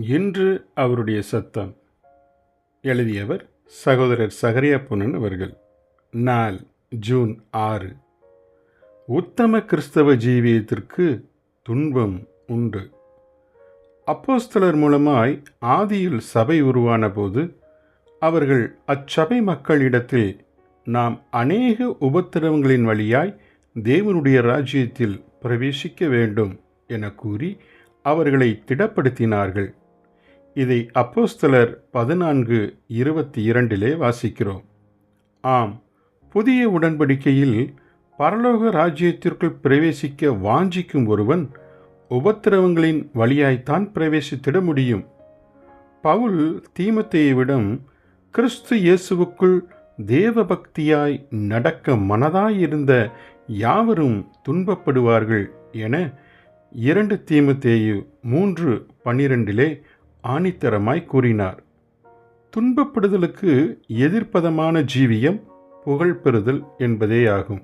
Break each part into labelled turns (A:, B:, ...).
A: இன்று அவருடைய சத்தம். எழுதியவர் சகோதரர் சகரியா புனன் அவர்கள். நாள் ஜூன் ஆறு. உத்தம கிறிஸ்தவ ஜீவியத்திற்கு துன்பம் உண்டு. அப்போஸ்தலர் மூலமாய் ஆதியில் சபை உருவான போது அவர்கள் அச்சபை மக்களிடத்தில் நாம் அநேக உபத்திரவங்களின் வழியாய் தேவனுடைய ராஜ்யத்தில் பிரவேசிக்க வேண்டும் என கூறி அவர்களை திடப்படுத்தினார்கள். இதை அப்போஸ்தலர் பதினான்கு இருபத்தி இரண்டிலே வாசிக்கிறோம். ஆம் புதிய உடன்படிக்கையில் பரலோக ராஜ்யத்திற்குள் பிரவேசிக்க வாஞ்சிக்கும் ஒருவன் உபத்திரவங்களின் வழியாய்த்தான் பிரவேசித்திட முடியும். பவுல் தீமத்தேயுவிடம் கிறிஸ்து இயேசுவுக்குள் தேவபக்தியாய் நடக்க மனதாயிருந்த யாவரும் துன்பப்படுவார்கள் என இரண்டு தீமத்தேயு மூன்று பன்னிரண்டிலே ஆணித்தரமாய் கூறினார். துன்பப்படுதலுக்கு எதிர்ப்பதமான ஜீவியம் புகழ் பெறுதல் என்பதேயாகும்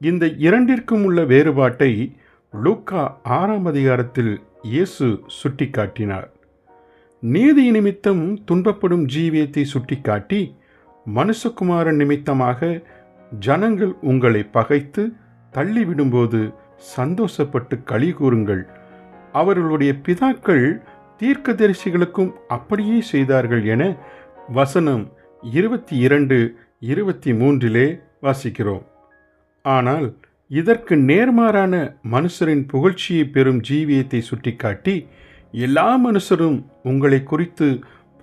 A: இந்த இரண்டிற்கும் உள்ள வேறுபாட்டை லூக்கா ஆறாம் அதிகாரத்தில் இயேசு சுட்டிக்காட்டினார். நீதி நிமித்தம் துன்பப்படும் ஜீவியத்தை சுட்டிக்காட்டி மனுஷகுமாரன் நிமித்தமாக ஜனங்கள் உங்களை பகைத்து தள்ளிவிடும்போது சந்தோஷப்பட்டு களி கூறுங்கள். அவர்களுடைய பிதாக்கள் தீர்க்கதரிசிகளுக்கும் அப்படியே செய்தார்கள் என வசனம் இருபத்தி இரண்டு இருபத்தி மூன்றிலே வாசிக்கிறோம். ஆனால் இதற்கு நேர்மாறான மனுஷரின் புகழ்ச்சியை பெறும் ஜீவியத்தை சுட்டிக்காட்டி எல்லா மனுஷரும் உங்களை குறித்து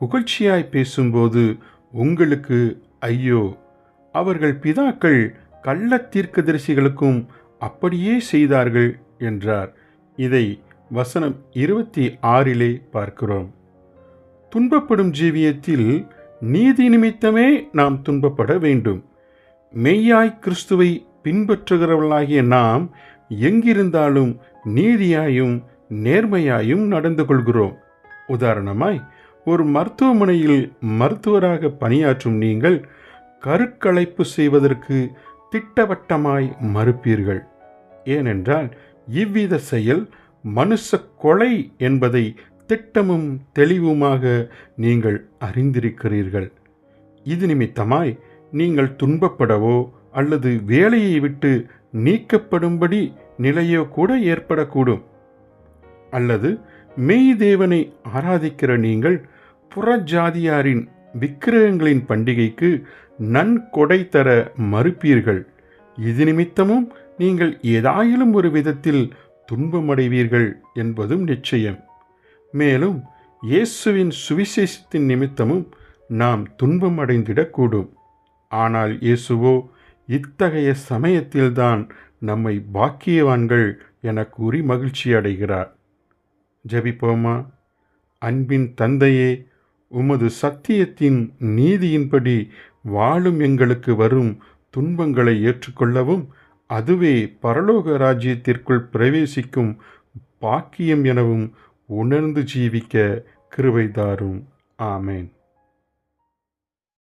A: புகழ்ச்சியாய் பேசும்போது உங்களுக்கு ஐயோ அவர்கள் பிதாக்கள் கள்ள தீர்க்கதரிசிகளுக்கும் அப்படியே செய்தார்கள் என்றார். இதை வசனம் இருபத்தி ஆறிலே பார்க்கிறோம். துன்பப்படும் ஜீவியத்தில் நீதி நிமித்தமே நாம் துன்பப்பட வேண்டும். மெய்யாய் கிறிஸ்துவை பின்பற்றுகிறவர்களாகிய நாம் எங்கிருந்தாலும் நீதியாயும் நேர்மையாயும் நடந்து கொள்கிறோம். உதாரணமாய் ஒரு மருத்துவமனையில் மருத்துவராக பணியாற்றும் நீங்கள் கருக்கலைப்பு செய்வதற்கு திட்டவட்டமாய் மறுப்பீர்கள். ஏனென்றால் இவ்வித செயல் மனுஷ கொலை என்பதை திட்டமும் தெளிவுமாக நீங்கள் அறிந்திருக்கிறீர்கள். இது நிமித்தமாய் நீங்கள் துன்பப்படவோ அல்லது வேலையை விட்டு நீக்கப்படும்படி நிலையோ கூட ஏற்படக்கூடும். அல்லது மெய் தேவனை ஆராதிக்கிற நீங்கள் புறஜாதியாரின் விக்கிரகங்களின் பண்டிகைக்கு நன்கொடை தர மறுப்பீர்கள். இது நிமித்தமும் நீங்கள் ஏதாயிலும் ஒரு விதத்தில் துன்பமடைவீர்கள் என்பதும் நிச்சயம். மேலும் இயேசுவின் சுவிசேஷத்தின் நிமித்தமும் நாம் துன்பம் அடைந்திடக்கூடும் ஆனால் இயேசுவோ இத்தகைய சமயத்தில்தான் நம்மை பாக்கியவான்கள் என கூறி மகிழ்ச்சி அடைகிறார். ஜெபிப்போமா? அன்பின் தந்தையே உமது சத்தியத்தின் நீதியின்படி வாழும் எங்களுக்கு வரும் துன்பங்களை ஏற்றுக்கொள்ளவும் அதுவே பரலோக ராஜ்யத்திற்குள் பிரவேசிக்கும் பாக்கியம் எனவும் உணர்ந்து ஜீவிக்க கிருவை தாரும் ஆமேன்.